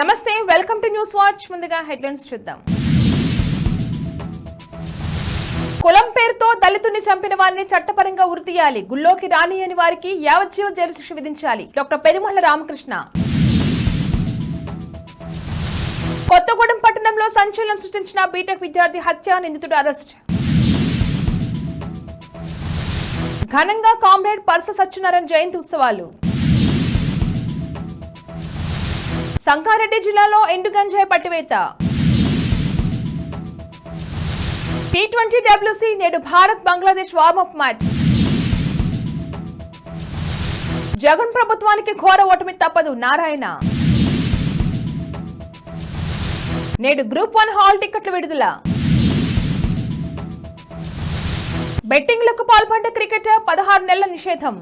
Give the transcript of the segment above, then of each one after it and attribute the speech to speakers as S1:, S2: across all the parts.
S1: నమస్తే welcome to news watch ముందుగా headlines చూద్దాం. కులం పేరుతో దళితుని చంపిన వారిని చట్టపరంగా ఉరితీయాలి గుల్లోకి రానియని వారికి యావజ్జీవ జైలు శిక్ష విధించాలి. డాక్టర్ పెరుమళ్ళ రామకృష్ణ. కొత్తగూడెం పట్టణంలో సంచలనం సృష్టించిన బీటెక్ విద్యార్థి హత్య నిందితుడు అరెస్ట్. ఘనంగా కామ్రేడ్ పరస సత్యనారాయణ జయంతి ఉత్సవాలు. సంగారెడ్డి జిల్లాలో ఎండు గంజాయి పట్టివేత. టీ ట్వంటీ డబ్ల్యూసీ నేడు భారత్ బంగ్లాదేశ్ వార్మప్ మ్యాచ్. జగన్ ప్రభుత్వానికి ఘోర ఓటమి తప్పదు నారాయణ. నేడు గ్రూప్ వన్ హాల్ టికెట్లు విడుదల. బెట్టింగ్లకు పాల్పడ్డ క్రికెటర్ పదహారు నెలల నిషేధం.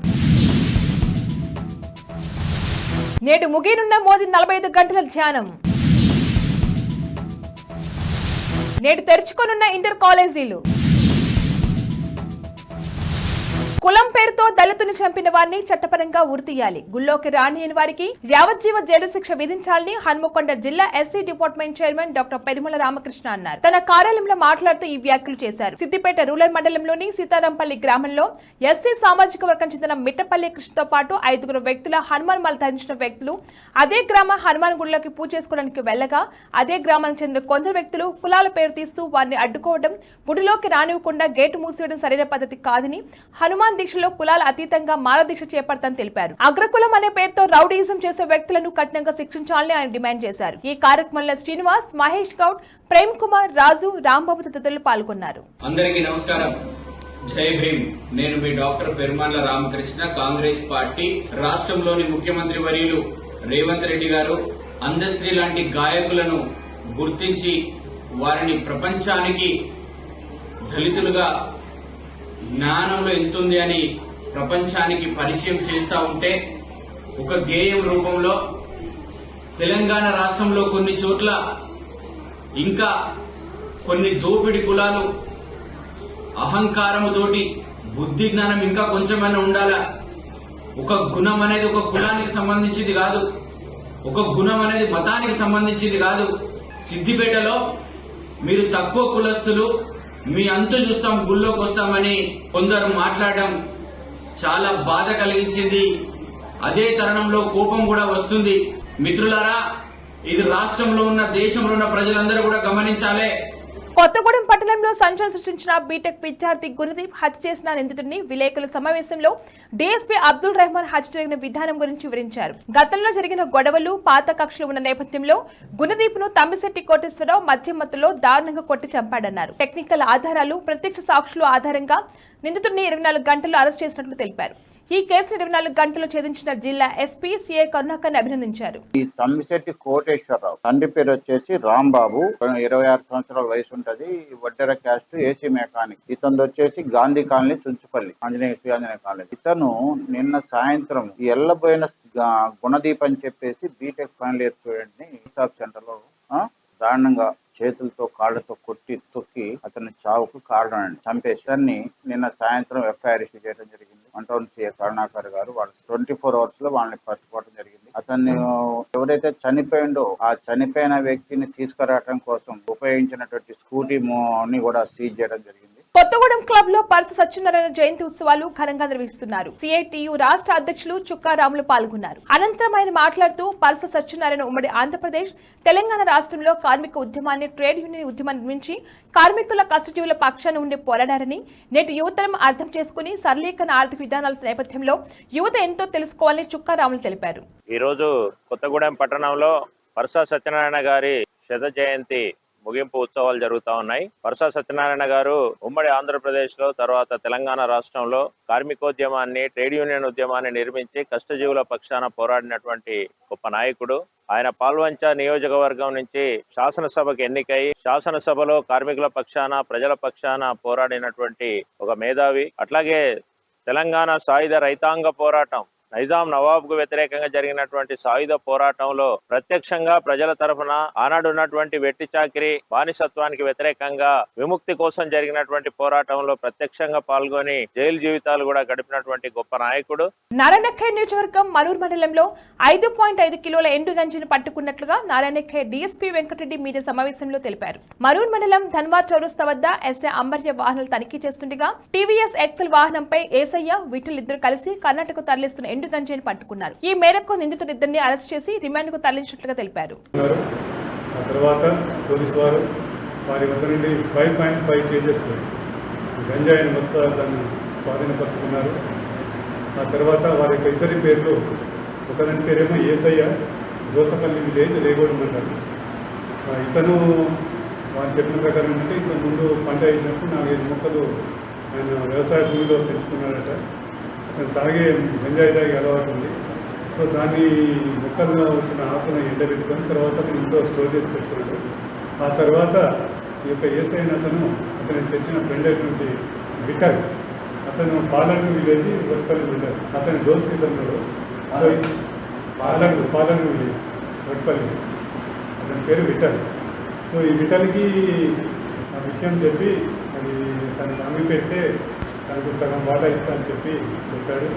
S1: నేడు ముగియనున్న మోదీ నలభై ఐదు గంటల ధ్యానం. నేడు తెరుచుకోనున్న ఇంటర్ కాలేజీలు. కులం పేరుతో దళితుని చంపిన వారిని చట్టపరంగా ఉరితీయాలి గుల్లోకి రానియని వారికి యావజ్జీవ జైలు శిక్ష విధించాలని హన్మకొండ జిల్లా SC department chairman doctor Perimala Ramakrishna అన్నారు. తన కార్యాలయంలో మాట్లాడుతూ ఈ వ్యాఖ్యలు చేశారు. సిద్దిపేట రూరల్ మండలంలోని సీతారాంపల్లి గ్రామంలో ఎస్సీ సామాజిక వర్గం చెందిన మిట్టపల్లి కృష్ణతో పాటు ఐదుగురు వ్యక్తుల హనుమాన్ మాల ధరించిన వ్యక్తులు అదే గ్రామ హనుమాన్ గుడిలోకి పూజ చేసుకోవడానికి వెళ్ళగా అదే గ్రామానికి చెందిన కొందరు వ్యక్తులు కులాల పేరు తీస్తూ వారిని అడ్డుకోవడం గుడిలోకి రానివ్వకుండా గేటు మూసివేయడం సరైన పద్ధతి కాదని హనుమాన్ దీక్షలో కులాల అతీతంగా మాల దీక్ష తెలిపారు. అగ్రకులం అనే పేరుతో రౌడీయిజం చేసే వ్యక్తులను కఠినంగా శిక్షించాలని ఆయన డిమాండ్ చేశారు. ఈ కార్యక్రమంలో శ్రీనివాస్ మహేష్ గౌడ్ ప్రేమ్ కుమార్ రాజు రాంబాబు తదితరులు పాల్గొన్నారు.
S2: అందరికీ నమస్కారం. జై భీమ్. నేను మీ డాక్టర్ పెరుమాళ్ళ రామకృష్ణ కాంగ్రెస్ పార్టీ రాష్ట్రంలోని ముఖ్యమంత్రి వర్యులు రేవంత్ రెడ్డి గారు. అందశ్రీ లాంటి గాయకులను గుర్తించి వారిని ప్రపంచానికి దళితులుగా జ్ఞానంలో ఎంతుంది అని ప్రపంచానికి పరిచయం చేస్తూ ఉంటే ఒక గేయం రూపంలో తెలంగాణ రాష్ట్రంలో కొన్ని చోట్ల ఇంకా కొన్ని దోపిడి కులాలు అహంకారముతోటి బుద్ధి జ్ఞానం ఇంకా కొంచెమైనా ఉండాలా? ఒక గుణం అనేది ఒక కులానికి సంబంధించింది కాదు. ఒక గుణం అనేది మతానికి సంబంధించింది కాదు. సిద్దిపేటలో మీరు తక్కువ కులస్తులు మీ అంతు చూస్తాం గుళ్ళోకి వస్తామని కొందరు మాట్లాడడం చాలా బాధ కలిగించింది. అదే తరుణంలో కోపం కూడా వస్తుంది. మిత్రులారా ఇది రాష్ట్రంలో ఉన్న దేశంలో ఉన్న ప్రజలందరూ కూడా గమనించాలే.
S1: కొత్తగూడెం పట్టణంలో సంచలనం సృష్టించిన బీటెక్ విద్యార్థి గురుదీప్ హత్య చేసిన నిందితుడిని విలేకరుల సమావేశంలో డీఎస్పీ అబ్దుల్ రెహమాన్ హత్య జరిగిన విధానం గురించి వివరించారు. గతంలో జరిగిన గొడవలు పాత కక్షలు ఉన్న నేపథ్యంలో గుణదీప్ను తమ్మిశెట్టి కోటేశ్వరరావు మధ్యమత్తులో దారుణంగా కొట్టి చంపాడన్నారు. టెక్నికల్ ఆధారాలు ప్రత్యక్ష సాక్షులు ఆధారంగా నిందితుడిని ఇరవై నాలుగు గంటల్లో అరెస్ట్ చేసినట్లు తెలిపారు. ఈ కేసు ఇరవై నాలుగు గంటలు ఛేదించిన జిల్లా ఎస్పీ సిఐ కరుణాకర్ అభినందించారు.
S3: ఈ తమ్మిశెట్టి కోటేశ్వరరావు తండ్రి పేరు వచ్చేసి రాంబాబు. ఇరవై ఆరు సంవత్సరాల వయసు ఉంటది. ఈ వడ్డెర క్యాస్ట్ ఏసీ మెకానిక్. ఇతను వచ్చేసి గాంధీ కాలనీ చుంచుపల్లి ఆంజనేయ శ్రీ ఆంజనేయ కాలనీ. ఇతను నిన్న సాయంత్రం ఎల్లబోయిన గుణదీప్ అని చెప్పేసి బీటెక్ ఫైనల్ ఇయర్ స్టూడెంట్ని హిసాబ్ సెంటర్లో దారుణంగా చేతులతో కాళ్ళతో కొట్టి తొక్కి అతని చావుకు కారణం చంపేసి నిన్న సాయంత్రం ఎఫ్ఐఆర్ ఇష్యూ చేయడం జరిగింది. టౌన్ సీఏ కరుణాకర్ గారు వాళ్ళు ట్వంటీ ఫోర్ అవర్స్లో వాళ్ళని పట్టుకోవడం జరిగింది. అతన్ని ఎవరైతే చనిపోయిండో ఆ చనిపోయిన వ్యక్తిని తీసుకురావడం కోసం ఉపయోగించినటువంటి స్కూటీ ని కూడా సీజ్ చేయడం జరిగింది.
S1: కొత్తగూడెం క్లబ్లో పరస సత్యనారాయణ జయంతి ఉత్సవాలు ఘనంగా నిర్వహిస్తున్నారు. సిఐటియు రాష్ట్ర అధ్యక్షులు చుక్కారాములు పాల్గొన్నారు. అనంతరం ఆయన మాట్లాడుతూ పరస సత్యనారాయణ ఉమ్మడి ఆంధ్రప్రదేశ్ తెలంగాణ రాష్ట్రంలో కార్మిక ఉద్యమాన్ని ట్రేడ్ యూనియన్ ఉద్యమం నిర్మించి కార్మికుల కష్టజీవుల పక్షాన ఉండి పోరాడారని నేటి యువతరం అర్థం చేసుకుని సరళీకరణ ఆర్థిక విధానాల నేపథ్యంలో యువత ఎంతో తెలుసుకోవాలని చుక్కారాములు తెలిపారు.
S4: ఈ రోజు కొత్తగూడెం పట్టణంలో పరస సత్యనారాయణ గారి శత జయంతి ముగింపు ఉత్సవాలు జరుగుతా ఉన్నాయి. వరుస సత్యనారాయణ గారు ఉమ్మడి ఆంధ్రప్రదేశ్లో తర్వాత తెలంగాణ రాష్ట్రంలో కార్మికోద్యమాన్ని ట్రేడ్ యూనియన్ ఉద్యమాన్ని నిర్మించి కష్టజీవుల పక్షాన పోరాడినటువంటి గొప్ప నాయకుడు. ఆయన పాల్వంచ నియోజకవర్గం నుంచి శాసనసభకు ఎన్నికై శాసనసభలో కార్మికుల పక్షాన ప్రజల పక్షాన పోరాడినటువంటి ఒక మేధావి. అట్లాగే తెలంగాణ సాయుధ రైతాంగ పోరాటం నైజాం నవాబ్కు వ్యతిరేకంగా జరిగినటువంటి సాయుధ పోరాటంలో ప్రత్యక్షంగా ప్రజల తరఫున ఆనాడున్నటువంటి వెట్టి చాకిరి బానిసత్వానికి వ్యతిరేకంగా విముక్తి కోసం జరిగినటువంటి పోరాటంలో ప్రత్యక్షంగా పాల్గొని జైలు జీవితాలు కూడా గడిపినటువంటి గొప్ప నాయకుడు.
S1: నారాయణఖేడ్ నియోజకవర్గం మలూరు మండలంలో ఐదు పాయింట్ ఐదు కిలోల ఎండు గంజిని పట్టుకున్నట్లుగా నారాయణఖేడ్ డీఎస్పీ వెంకటరెడ్డి మీడియా సమావేశంలో తెలిపారు. మలూరు మండలం ధన్వార్ చౌరస్తా వద్ద ఎస్ఏ అంబర్య వాహనాలు తనిఖీ చేస్తుండగా టీవీఎస్ ఎక్సెల్ వాహనంపై ఏసయ్య విఠల్ ఇద్దరు కలిసి కర్ణాటక తరలిస్తున్న ఎండు గంజాయిని పట్టుకున్నారు. ఈ మేరకు నిందితులిద్దరిని అరెస్ట్ చేసి రిమాండ్కు తరలించినట్లుగా తెలిపారు.
S5: ఉన్నారు ఆ తర్వాత పోలీసు వారు వారి వద్ద నుండి ఫైవ్ పాయింట్ ఫైవ్ కేజెస్ గంజాయిని మొత్తం దాన్ని స్వాధీనపరుచుకున్నారు. ఆ తర్వాత వారి యొక్క ఇద్దరి పేర్లు ఒకదాని పేరేమో ఏసయ్య దోసపల్లి విలేజ్ రేగోడు మండలం. ఇతను వారు చెప్పిన ప్రకారం ఏంటంటే ఇంతకు ముందు పంట వేసినప్పుడు నాలుగైదు మొక్కలు ఆయన వ్యవసాయ భూమిలో పెంచుకున్నాడట తాగే గంజాయి తాగే అలవాటు ఉంది. సో దాన్ని మొక్కల్లో వచ్చిన ఆకులను ఎండబెట్టుకొని తర్వాత ఇంట్లో స్టోర్ చేసి పెట్టుకున్నాడు ఆ తర్వాత ఈ యొక్క ఏసైన అతను అతను తెచ్చిన ఫ్రెండ్ అయినటువంటి విఠల్ అతను పాలడు విలేజ్ వడ్పల్లి విలేజ్ అతని దోస్తు ఇతను సో ఈ- పాలడు పాలడు విలేజ్ వడ్పల్లి అతని పేరు విఠల్. సో ఈ విఠల్కి ఆ విషయం చెప్పి అది తనకు అమ్మి పెడితే తనకు సగం వాటా ఇస్తా అని చెప్పి చెప్పాడు.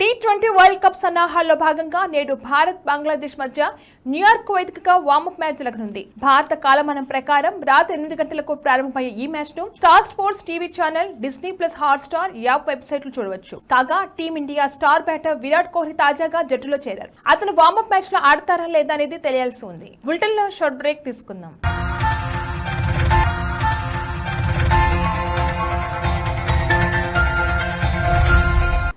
S1: టీ ట్వంటీ వరల్డ్ కప్ సన్నాహాల్లో భాగంగా నేడు భారత్ బంగ్లాదేశ్ మధ్య న్యూయార్క్ వేదికగా వార్మప్ మ్యాచ్ జరగనుంది. భారత కాలమానం ప్రకారం రాత్రి ఎనిమిది గంటలకు ప్రారంభమయ్యే ఈ మ్యాచ్ను Star Sports TV channel Disney Plus Hot Star app వెబ్సైట్లు చూడవచ్చు. కాగా team India star batter Virat Kohli తాజాగా జట్టులో చేరారు. అతను వార్మప్ మ్యాచ్లో ఆడతారా లేదా అనేది తెలియాల్సి ఉంది. బులెటిన్లో షార్ట్ బ్రేక్ తీసుకుందాం.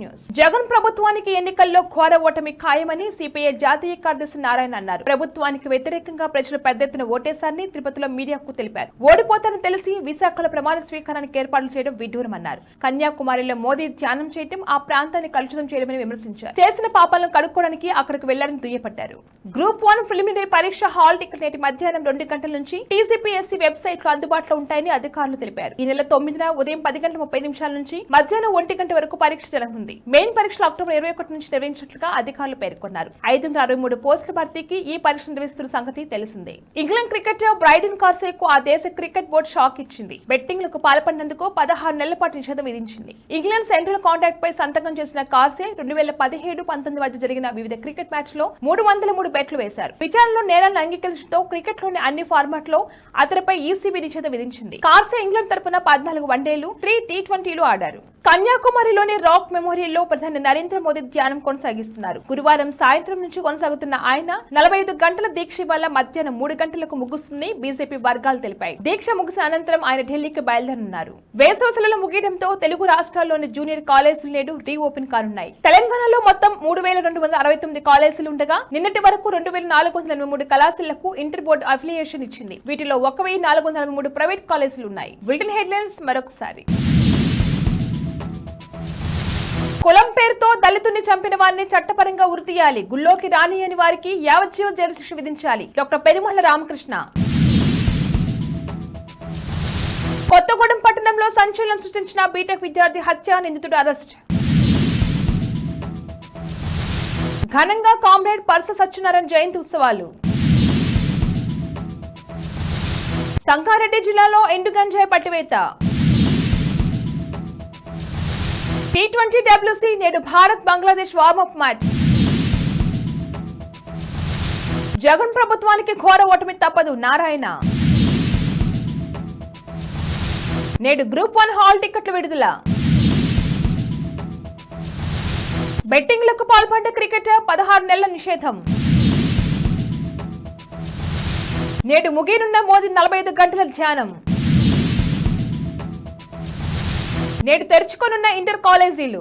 S1: న్యూస్ జగన్ ప్రభుత్వానికి ఎన్నికల్లో ఘోర ఓటమి ఖాయమని సిపిఐ జాతీయ కార్యదర్శి నారాయణ అన్నారు. ప్రభుత్వానికి వ్యతిరేకంగా ప్రజలు పెద్ద ఎత్తున ఓటేశారని తిరుపతిలో మీడియాకు తెలిపారు. ఓడిపోతారని తెలిసి విశాఖలో ప్రమాణ స్వీకారానికి ఏర్పాట్లు చేయడం విడ్డూరమన్నారు. కన్యాకుమారిలో మోదీ ధ్యానం చేయడం ఆ ప్రాంతాన్ని కలుషితం చేయడమని విమర్శించారు. చేసిన పాపాలను కడుక్కోవడానికి అక్కడికి వెళ్ళాలని దుయ్యపట్టారు గ్రూప్ వన్ ప్రిలిమినరీ పరీక్ష హాల్ టికెట్ నేటి మధ్యాహ్నం రెండు గంటల నుంచి టీసీపీఎస్సీ వెబ్సైట్లో అందుబాటులో ఉంటాయని అధికారులు తెలిపారు. ఈ నెల తొమ్మిదిన ఉదయం పది గంటల ముప్పై నిమిషాల నుంచి మధ్యాహ్నం ఒంటి గంట వరకు పరీక్ష జరగనుంది. మెయిన్ పరీక్షలు అక్టోబర్ ఇరవై ఒకటి నుంచి నిర్వహించినట్లుగా అధికారులు పేర్కొన్నారు. ఐదు వందల అరవై మూడు పోస్టుల భర్తీకి ఈ పరీక్ష నిర్వహిస్తున్న సంగతి తెలిసిందే. ఇంగ్లాండ్ క్రికెటర్ బ్రైడన్ కార్సే కు ఆ దేశ క్రికెట్ బోర్డు షాక్ ఇచ్చింది. బెట్టింగ్లకు పాల్పడినందుకు పదహారు నెలల పాటు నిషేధం విధించింది. ఇంగ్లాండ్ సెంట్రల్ కాంట్రాక్ట్ పై సంతకం చేసిన కార్సే రెండు వేల పదిహేడు పంతొమ్మిది మధ్య జరిగిన వివిధ క్రికెట్ మ్యాచ్లో మూడు వందల మూడు బెట్లు వేశారు. విచారణలో నేరాలను అంగీకరించడంతో క్రికెట్లోని అన్ని ఫార్మాట్లో అతనిపై ఈసీబీ నిషేధం విధించింది. కార్సే ఇంగ్లాండ్ తరపున పద్నాలుగు వన్డేలు త్రీ టీ ట్వంటీలు ఆడారు. కన్యాకుమారిలోని రాక్ మెమోరియల్లో ప్రధాని నరేంద్ర మోదీ ధ్యానం కొనసాగిస్తున్నారు. గురువారం సాయంత్రం నుంచి కొనసాగుతున్న ఆయన నలభై ఐదు గంటల దీక్ష వల్ల మధ్యాహ్నం మూడు గంటలకు ముగుస్తుంది బీజేపీ వర్గాలు తెలిపాయి. దీక్ష ముగిసిన అనంతరం ఆయన ఢిల్లీకి బయలుదేరనున్నారు. వేసవ సెలవులు ముగియడంతో తెలుగు రాష్ట్రాల్లోని జూనియర్ కాలేజీలు నేడు రీ ఓపెన్ కానున్నాయి. తెలంగాణలో మొత్తం మూడు వేల రెండు వందల అరవై తొమ్మిది కాలేజీలు ఉండగా నిన్నటి వరకు రెండు వేల నాలుగు వందల ఎనభై మూడు కళాశాలకు ఇంటర్ బోర్డు అఫిలియేషన్ ఇచ్చింది. వీటిలో ఒక వెయ్యి నాలుగు వందల నలభై మూడు ప్రైవేట్ కాలేజీలు ఉన్నాయి. బ్రిటన్ హెడ్లైన్స్ మరొకసారి. కులం పేరుతో దళితుని చంపిన వారిని చట్టపరంగా ఉరితీయాలి. గుల్లోకి రానియని వారికి యావజ్జీవ జైలు శిక్ష విధించాలి. డాక్టర్ పెరుమల్ల రామకృష్ణ. కొత్తగూడెం పట్టణంలో సంచలనం సృష్టించిన బీటెక్ విద్యార్థి హత్య నిందితుడు అరెస్ట్. ఘనంగా కామ్రేడ్ పరస సత్యనారాయణ జయంతి ఉత్సవాలు. సంగారెడ్డి జిల్లాలో ఎండుగంజాయి పట్టివేత. టీ ట్వంటీ డబ్ల్యూసీ నేడు Bharat Bangladesh warm up match Jagan ప్రభుత్వానికి ఘోర ఓటమి తప్పదు నారాయణ. నేడు గ్రూప్ వన్ హాల్ టికెట్లు విడుదల. బెట్టింగ్లకు పాల్పడ్డ క్రికెటర్ పదహారు నెలల నిషేధం. నేడు ముగియనున్న మోదీ నలభై ఐదు గంటల ధ్యానం. నేడు తెరుచుకోనున్న ఇంటర్ కాలేజీలు.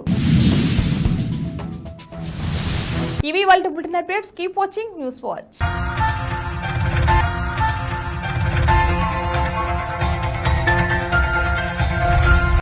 S1: ఇవి వాళ్ళు bulletin updates. Keep watching news watch.